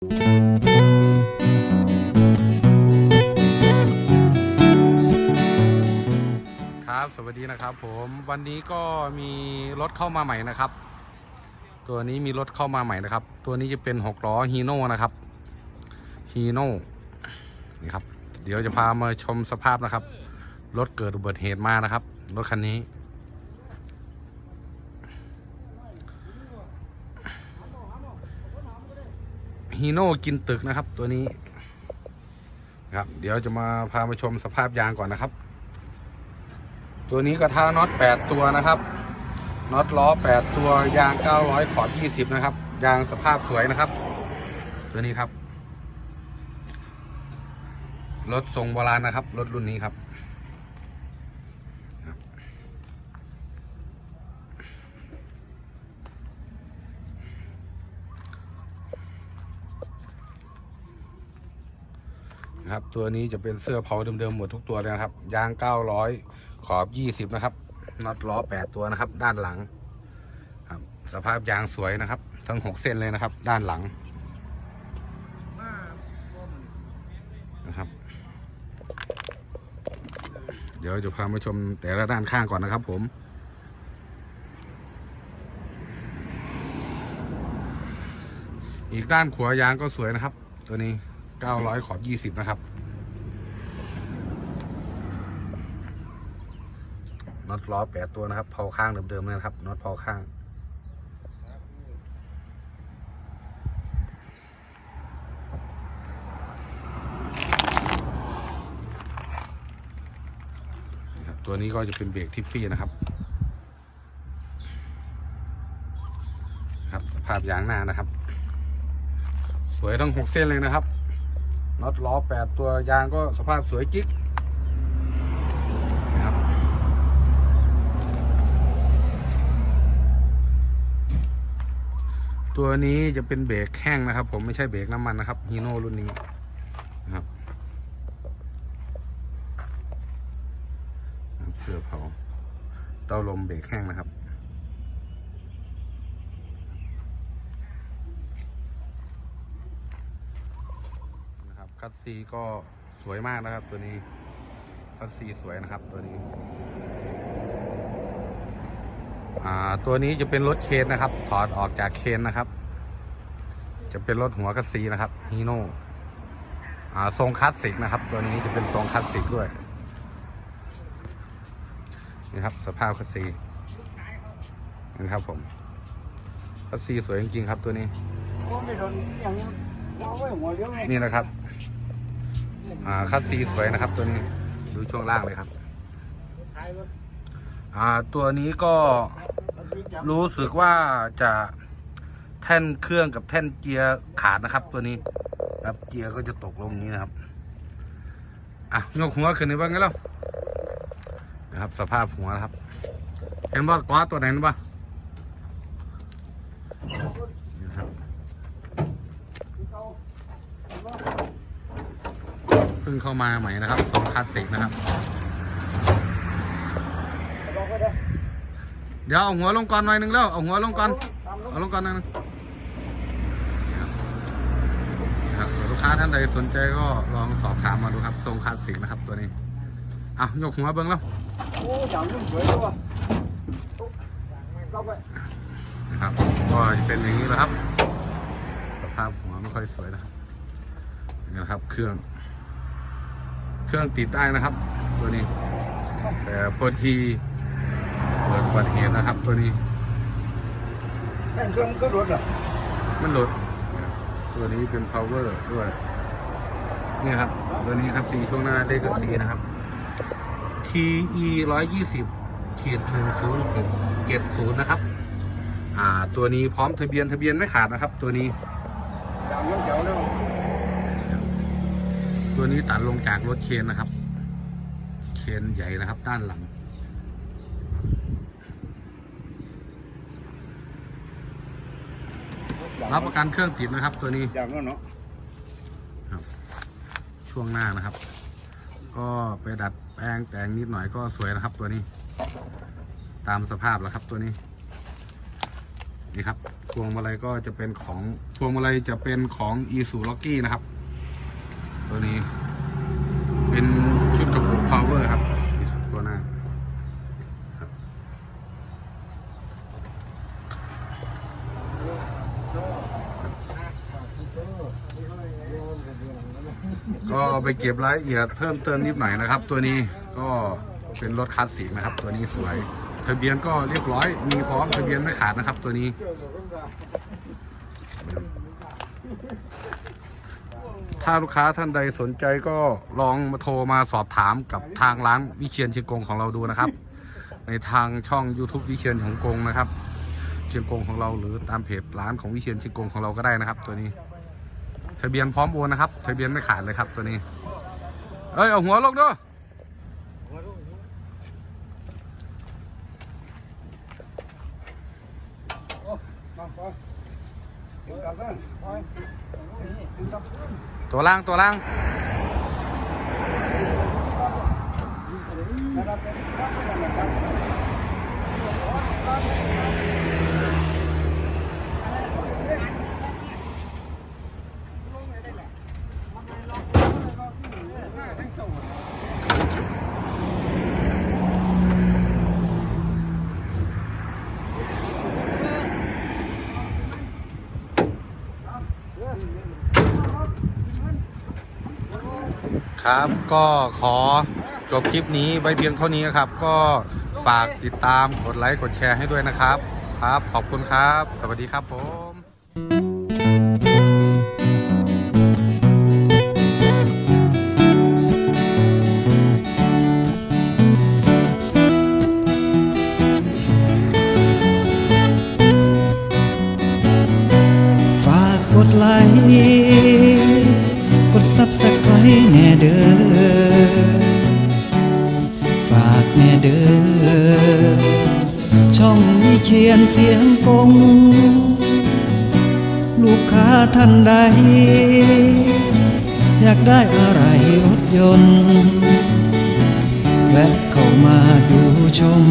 ครับ สวัสดีนะครับ ผมวันนี้ก็มีรถเข้ามาใหม่นะครับ ตัวนี้มีรถเข้ามาใหม่นะครับ ตัวนี้จะเป็นหกล้อฮีโน่นะครับฮีโน่นี่ครับ เดี๋ยวจะพามาชมสภาพนะครับรถเกิดอุบัติเหตุมานะครับรถคันนี้ ฮีโน่กินตึกนะครับ ตัวนี้ครับ เดี๋ยวจะมาพามาชมสภาพยางก่อนนะครับ ตัวนี้กระทะน็อต 8 ตัวนะครับน็อตล้อ 8 ตัวยาง 900 ขอบ 20 นะครับ ยางสภาพสวยนะครับ ตัวนี้ครับ รถทรงโบราณนะครับ รถรุ่นนี้ครับ นะครับ ตัวนี้จะเป็นเสื้อเผาเดิมๆหมดทุกตัวเลยนะครับ ยาง 900 ขอบ 20 นะครับน็อตล้อ 8 ตัวนะครับ ด้านหลังครับสภาพยางสวยนะครับ ทั้ง 6 เส้นเลยนะครับ ด้านหลังนะครับ เดี๋ยวจะพามาชมแต่ละด้านข้างก่อนนะครับ ผมอีกด้านขวายางก็สวยนะครับ ตัวนี้ 900ขอบ20นะครับน็อตล้อ8ตัวนะครับเผาข้างเดิมๆเลยนะครับน็อตเผาข้างตัวนี้ก็จะเป็นเบรกทิฟฟี่นะครับ ครับ สภาพยางหน้านะครับ สวยทั้งหกเส้นเลยนะครับ น็อตล้อแปดตัวยางก็สภาพสวยกิ๊กนะครับตัวนี้จะเป็นเบรกแห้งนะครับ ผมไม่ใช่เบรกน้ำมันนะครับฮีโน่รุ่นนี้นะครับเสื้อเผาเต้าลมเบรกแห้งนะครับ ครับคัตซีก็สวยมากนะครับ ตัวนี้คัตซีสวยนะครับตัวนี้ อ่าตัวนี้จะเป็นรถเคนนะครับ ถอดออกจากเคนนะครับ จะเป็นรถหัวคัตซีนะครับฮีโน่อ่าทรงคลาสสิกนะครับ ตัวนี้จะเป็นทรงคลาสสิกด้วยนี่ครับสภาพคัตซีนะครับผมคัตซีสวยจริงๆครับตัวนี้ไม่โดนอย่างนี้เอาไว้หัวเลี้ยวไงนี่นะครับ อ่าคัสซีสวยนะครับ ตัวนี้ดูช่วงล่างเลยครับ อ่าตัวนี้ก็รู้สึกว่าจะแท่นเครื่องกับแท่นเกียร์ขาดนะครับ ตัวนี้ครับเกียร์ก็จะตกลงนี้นะครับ อะยกหัวขึ้นในบ้างกันแล้วนะครับ สภาพหัวนะครับ เห็นว่ากอตัวไหนนะบ้านี่นะครับ เพิ่งเข้ามาใหม่นะครับสองคลาสสิกนะครับ เดี๋ยวเอาหัวลงก่อนหน่อยหนึงแล้วเอาหัวลงก่อนตามรถเอาลงก่อนหนึงครับลูกค้าท่านใดสนใจก็ลองสอบถามมาดูครับทรงคลาสสิกนะครับตัวนี้อะยกหัวเบิ้งแล้วนะครับก็เป็นอย่างนี้แหละครับสภาพหัวไม่ค่อยสวยนะครับนี่นะครับเครื่อง เครื่องติดได้นะครับ ตัวนี้ แต่พอทีเกิดอุบัติเหตุนะครับ ตัวนี้แค่เครื่องก็รถอะมันหลุดตัวนี้เป็น power ด้วยนี่ครับ ตัวนี้ครับสีช่วงหน้าเลขสีนะครับ TE ร้อยยี่สิบขีดหนึ่งศูนย์หกเจ็ดศูนย์นะครับ อ่า ตัวนี้พร้อมทะเบียนทะเบียนไม่ขาดนะครับ ตัวนี้ อย่างนี้เจ๋วเลย ตัวนี้ตัดลงจากรถเคนนะครับ เคนใหญ่นะครับ ด้านหลัง รับประกันเครื่องติดนะครับ ตัวนี้อย่างนั้นเนาะช่วงหน้านะครับ ก็ไปดัดแปลงแต่งนิดหน่อยก็สวยนะครับ ตัวนี้ ตามสภาพแล้วครับตัวนี้นี่ครับพวงมาลัยก็จะเป็นของพวงมาลัยจะเป็นของอีซูล็อกกี้นะครับ ตัวนี้ เป็นชุดกระปุกพาวเวอร์ครับนี่ครับตัวหน้าก็ไปเก็บรายละเอียดเพิ่มเติมนิดหน่อยนะครับ ตัวนี้ก็เป็นรถคลาสสิกนะครับ ตัวนี้สวย ทะเบียนก็เรียบร้อย มีพร้อมทะเบียนไม่ขาดนะครับ ตัวนี้ ถ้าลูกค้าท่านใดสนใจก็ลองมาโทรมาสอบถามกับทางร้านวิเชียนชิงกงของเราดูนะครับ ในทางช่อง YouTube วิเชียนของกงนะครับ เชียงกงของเราหรือตามเพจร้านของวิเชียนชิงกงของเราก็ได้นะครับ ตัวนี้ทะเบียนพร้อมโอนนะครับทะเบียนไม่ขาดเลยครับตัวนี้ เอ้ยเอาหัวลงด้วยตัวล่า งตัวล่าง ครับก็ขอจบคลิปนี้ไว้เพียงเท่านี้ครับ ก็ฝากติดตามกดไลค์กดแชร์ให้ด้วยนะครับ ครับ ขอบคุณครับ สวัสดีครับผมฝากกดไลค์ ดซับสไครต์แน่เด้อฝากแน่เด้อช่องวิเชียนเสียงกง ลูกค้าท่านใด อยากได้อะไรรถยนต์แวะเข้ามาดูชม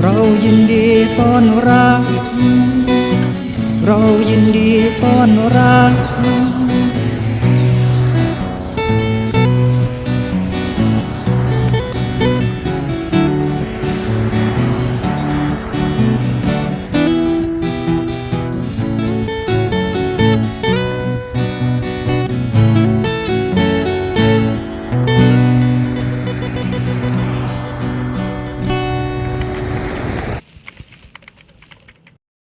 เรายินดีต้อนรับเรายินดีต้อนรับ